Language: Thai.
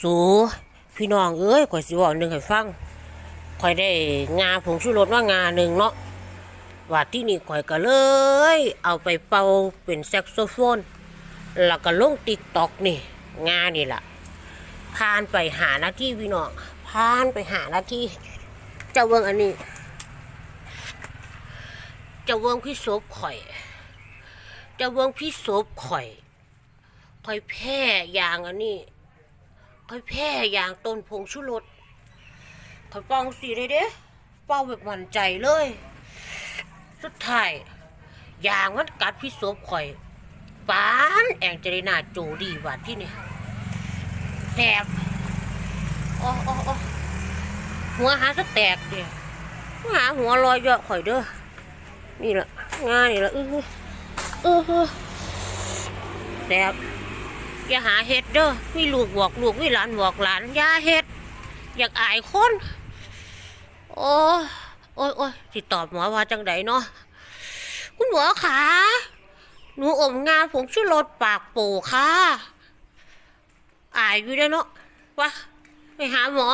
สูพี่น้องเอ้ยข่อยสิบอกหนึ่งให้ฟังข่อยได้งาผงชูรสว่างาหนึ่งเนาะว่าที่นี่ข่อยก็เลย เอาไปเป่าเป็นแซกโซโฟน แล้วก็ลงติ๊กตอกนี่ งานี่ล่ะผ่านไปหาหน้าที่พี่น้องผ่านไปหาหน้าที่เจ้าเวิงอันนี้เจ้าเวิงพี่ศพข่อยเจ้าเวิงพี่ศพข่อยค่อยแพ้ยางอันนี้ ค่อยแพ้ยางต้นผงชูรสค่อยปองสีเลยเด้เป้าแบบมั่นใจเลย สุดท้ายยางมันกัดพี่ศพข่อยปานแองเจลินาโจดีว่าที่เนี่ยแสบอ๋ออ๋ออ๋อหัวหาสแตกเดียหาหัวลอยเยอะข่อยเด้อ นี่แหละง่ายนี่แหละเออเออแสบ อย่าหาเฮ็ดเด้อมีลูกบอกลูกมีหลานบอกหลานอย่าเฮ็ด อยากอายคน โอ้ยโอ้ยโอ้ยสิตอบหมอว่าจังไดเนาะคุณหมอขาหนูอมงานผมชื่อรถปากโปค่ะ อายอยู่ได้เนาะวะไปหาหมอ